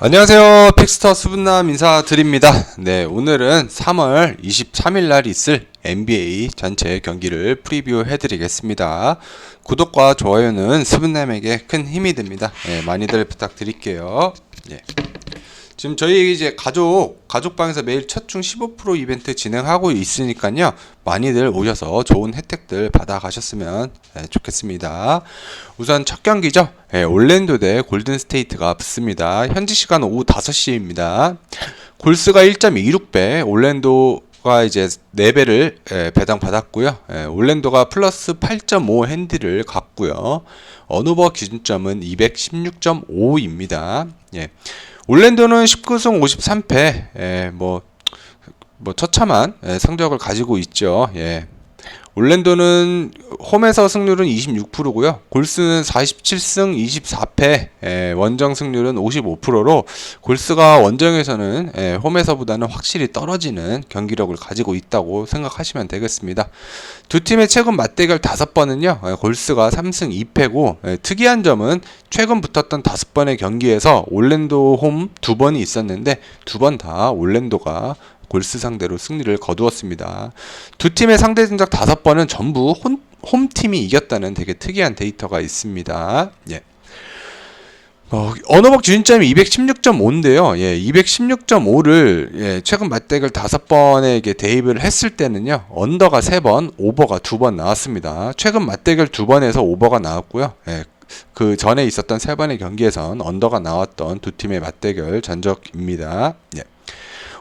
안녕하세요. 픽스터 수분남 인사드립니다. 네, 오늘은 3월 23일 날 있을 NBA 전체 경기를 프리뷰 해드리겠습니다. 구독과 좋아요는 수분남에게 큰 힘이 됩니다. 네, 많이들 부탁드릴게요. 예. 지금 저희 이제 가족 가족방에서 매일 첫중 15% 이벤트 진행하고 있으니까요 많이들 오셔서 좋은 혜택들 받아 가셨으면 예, 좋겠습니다. 우선 첫 경기죠. 예, 올랜도 대 골든 스테이트가 붙습니다. 현지 시간 오후 5시입니다. 골스가 1.26배, 올랜도 가 이제 4배를 예, 배당 받았고요. 예, 올랜도가 플러스 8.5 핸디를 갖고요. 언오버 기준점은 216.5입니다. 예. 올랜도는 19승 53패, 예, 뭐, 뭐 처참한 예, 성적을 가지고 있죠. 예. 올랜도는 홈에서 승률은 26%고요. 골스는 47승 24패, 예, 원정 승률은 55%로 골스가 원정에서는 예, 홈에서보다는 확실히 떨어지는 경기력을 가지고 있다고 생각하시면 되겠습니다. 두 팀의 최근 맞대결 다섯 번은요. 예, 골스가 3승 2패고 예, 특이한 점은 최근 붙었던 다섯 번의 경기에서 올랜도 홈두 번이 있었는데 두번다 올랜도가 골스 상대로 승리를 거두었습니다. 두 팀의 상대 전적 다섯 번은 전부 홈, 홈팀이 이겼다는 되게 특이한 데이터가 있습니다. 예. 어, 언어복 기준점이 216.5인데요. 예, 216.5를 예, 최근 맞대결 다섯 번에 대입을 했을 때는요. 언더가 세 번, 오버가 두 번 나왔습니다. 최근 맞대결 두 번에서 오버가 나왔고요. 예, 그 전에 있었던 세 번의 경기에선 언더가 나왔던 두 팀의 맞대결 전적입니다. 예.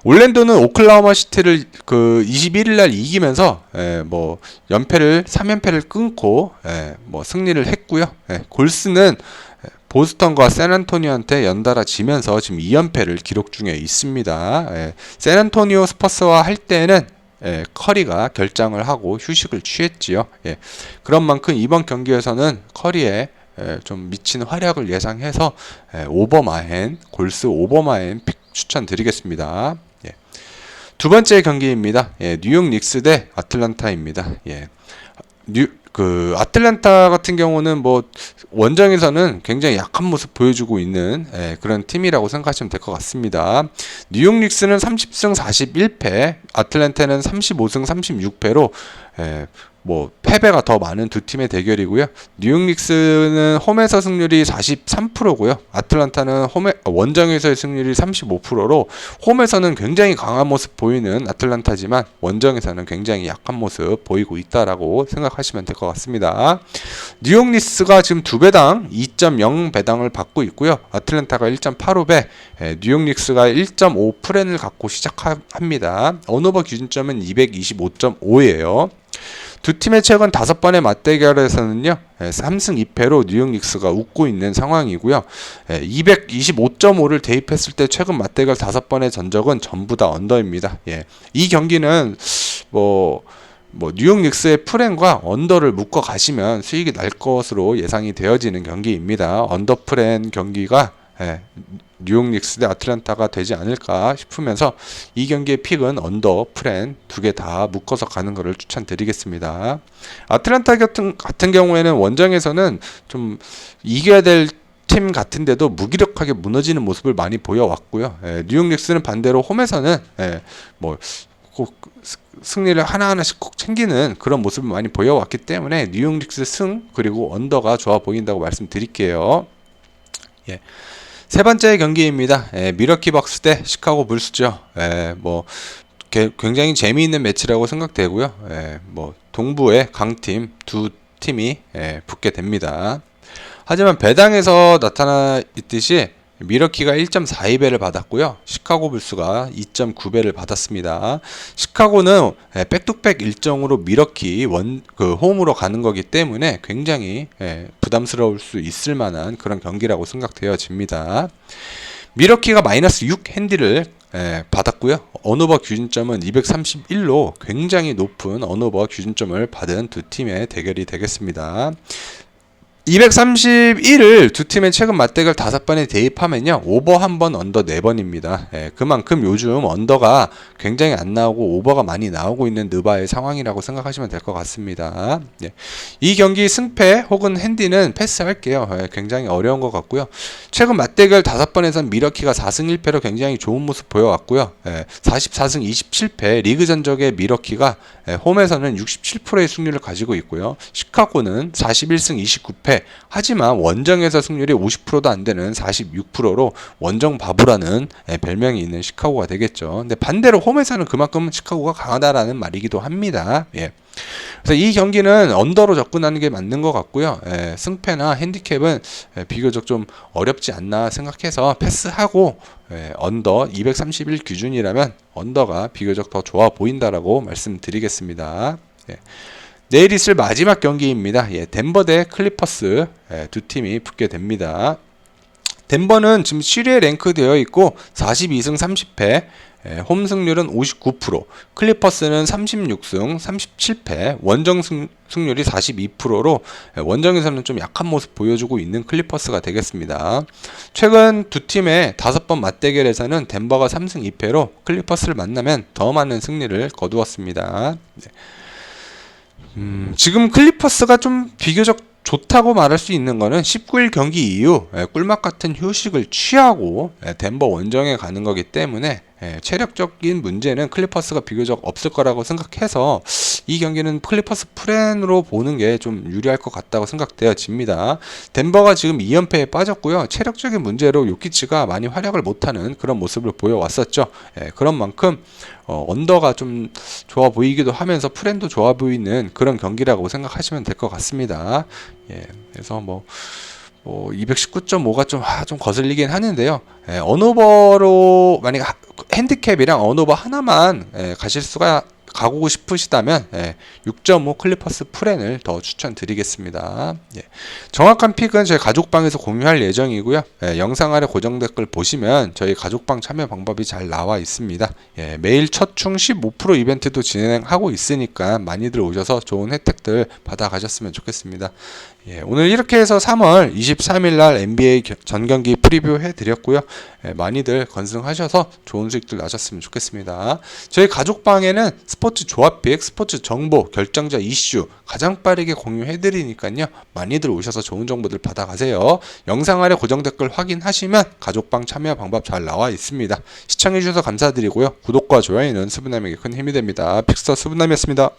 올랜도는 오클라호마 시티를 그 21일 날 이기면서 예, 뭐 연패를 3연패를 끊고 예, 뭐 승리를 했고요. 예, 골스는 보스턴과 샌안토니오한테 연달아 지면서 지금 2연패를 기록 중에 있습니다. 예, 샌안토니오 스퍼스와 할 때는 예, 커리가 결장을 하고 휴식을 취했지요. 예, 그런 만큼 이번 경기에서는 커리의 예, 좀 미친 활약을 예상해서 예, 오버마헨 골스 오버마헨 픽 추천드리겠습니다. 예. 두 번째 경기입니다. 예, 뉴욕 닉스 대 아틀란타입니다. 예. 뉴, 그 아틀란타 같은 경우는 뭐 원정에서는 굉장히 약한 모습 보여주고 있는 예, 그런 팀이라고 생각하시면 될 것 같습니다. 뉴욕 닉스는 30승 41패, 아틀란타는 35승 36패로 예, 뭐 패배가 더 많은 두 팀의 대결이고요. 뉴욕 닉스는 홈에서 승률이 43%고요. 아틀란타는 홈에 원정에서의 승률이 35%로 홈에서는 굉장히 강한 모습 보이는 아틀란타지만 원정에서는 굉장히 약한 모습 보이고 있다라고 생각하시면 될 것 같습니다. 뉴욕 닉스가 지금 두 배당 2.0 배당을 받고 있고요. 아틀란타가 1.85배, 예, 뉴욕 닉스가 1.5 프렌을 갖고 시작합니다. 언오버 기준점은 225.5예요. 두 팀의 최근 다섯 번의 맞대결에서는요, 3승 2패로 뉴욕 닉스가 웃고 있는 상황이고요. 225.5를 대입했을 때 최근 맞대결 다섯 번의 전적은 전부 다 언더입니다. 예. 이 경기는 뭐, 뭐 뉴욕 닉스의 프렌과 언더를 묶어 가시면 수익이 날 것으로 예상이 되어지는 경기입니다. 언더 프렌 경기가 예, 뉴욕 닉스 대 아틀란타가 되지 않을까 싶으면서 이 경기의 픽은 언더, 프렌 두개 다 묶어서 가는 것을 추천드리겠습니다. 아틀란타 같은 같은 경우에는 원정에서는 좀 이겨야 될 팀 같은데도 무기력하게 무너지는 모습을 많이 보여왔고요. 예, 뉴욕 닉스는 반대로 홈에서는 예, 뭐꼭 승리를 하나하나씩 꼭 챙기는 그런 모습을 많이 보여왔기 때문에 뉴욕 닉스 승 그리고 언더가 좋아 보인다고 말씀드릴게요. 예. 세 번째 경기입니다. 예, 미러키 벅스 대 시카고 불스죠. 예, 뭐 게, 굉장히 재미있는 매치라고 생각되고요. 예, 뭐 동부의 강팀 두 팀이 예, 붙게 됩니다. 하지만 배당에서 나타나 있듯이 미러키가 1.42배를 받았고요. 시카고 불스가 2.9배를 받았습니다. 시카고는 예, 백투백 일정으로 미러키 원 그 홈으로 가는 거기 때문에 굉장히 예, 부담스러울 수 있을 만한 그런 경기라고 생각되어집니다. 미러키가 마이너스 6 핸디를 예, 받았고요. 언오버 기준점은 231로 굉장히 높은 언오버 기준점을 받은 두 팀의 대결이 되겠습니다. 231을 두 팀의 최근 맞대결 다섯 번에 대입하면요 오버 한 번 언더 네 번입니다. 예, 그만큼 요즘 언더가 굉장히 안 나오고 오버가 많이 나오고 있는 느바의 상황이라고 생각하시면 될 것 같습니다. 예. 이 경기 승패 혹은 핸디는 패스할게요. 예, 굉장히 어려운 것 같고요. 최근 맞대결 다섯 번에선 미러키가 4승 1패로 굉장히 좋은 모습 보여왔고요. 예, 44승 27패 리그 전적의 미러키가 예, 홈에서는 67%의 승률을 가지고 있고요. 시카고는 41승 29패 하지만 원정에서 승률이 50%도 안 되는 46%로 원정 바보라는 예, 별명이 있는 시카고가 되겠죠. 근데 반대로 홈에서는 그만큼 시카고가 강하다라는 말이기도 합니다. 예. 그래서 이 경기는 언더로 접근하는 게 맞는 것 같고요. 예, 승패나 핸디캡은 예, 비교적 좀 어렵지 않나 생각해서 패스하고 예, 언더 231 기준이라면 언더가 비교적 더 좋아 보인다라고 말씀드리겠습니다. 예. 내일 있을 마지막 경기입니다. 예, 덴버 대 클리퍼스 예, 두 팀이 붙게 됩니다. 덴버는 지금 7위에 랭크되어 있고 42승 30패, 예, 홈 승률은 59%, 클리퍼스는 36승 37패, 원정 승, 승률이 42%로 예, 원정에서는 좀 약한 모습 보여주고 있는 클리퍼스가 되겠습니다. 최근 두 팀의 다섯 번 맞대결에서는 덴버가 3승 2패로 클리퍼스를 만나면 더 많은 승리를 거두었습니다. 네. 음, 지금 클리퍼스가 좀 비교적 좋다고 말할 수 있는 거는 19일 경기 이후 예, 꿀맛 같은 휴식을 취하고 예, 덴버 원정에 가는 거기 때문에 예, 체력적인 문제는 클리퍼스가 비교적 없을 거라고 생각해서 이 경기는 클리퍼스 프렌으로 보는 게 좀 유리할 것 같다고 생각되어집니다. 덴버가 지금 2연패에 빠졌고요. 체력적인 문제로 요키치가 많이 활약을 못하는 그런 모습을 보여왔었죠. 예, 그런 만큼 어, 언더가 좀 좋아 보이기도 하면서 프렌도 좋아 보이는 그런 경기라고 생각하시면 될 것 같습니다. 예, 그래서 뭐 뭐 219.5가 좀, 아, 좀 거슬리긴 하는데요. 예, 언오버로 만약 하- 핸디캡이랑 언오버 하나만 예, 가실 수가 가고 싶으시다면 예, 6.5 클리퍼스 프렌을 더 추천드리겠습니다. 예. 정확한 픽은 저희 가족방에서 공유할 예정이고요. 예, 영상 아래 고정 댓글 보시면 저희 가족방 참여 방법이 잘 나와 있습니다. 예, 매일 첫충 15% 이벤트도 진행하고 있으니까 많이들 오셔서 좋은 혜택들 받아 가셨으면 좋겠습니다. 예, 오늘 이렇게 해서 3월 23일 날 NBA 겨- 전 경기 프리뷰 해드렸고요. 예, 많이들 건승하셔서 좋은 수익들 나셨으면 좋겠습니다. 저희 가족방에는 스포 츠 조합픽, 스포츠 정보, 결정자 이슈 가장 빠르게 공유해드리니까요. 많이들 오셔서 좋은 정보들 받아가세요. 영상 아래 고정 댓글 확인하시면 가족방 참여 방법 잘 나와 있습니다. 시청해주셔서 감사드리고요. 구독과 좋아요는 수분남에게 큰 힘이 됩니다. 픽서 수분남이었습니다.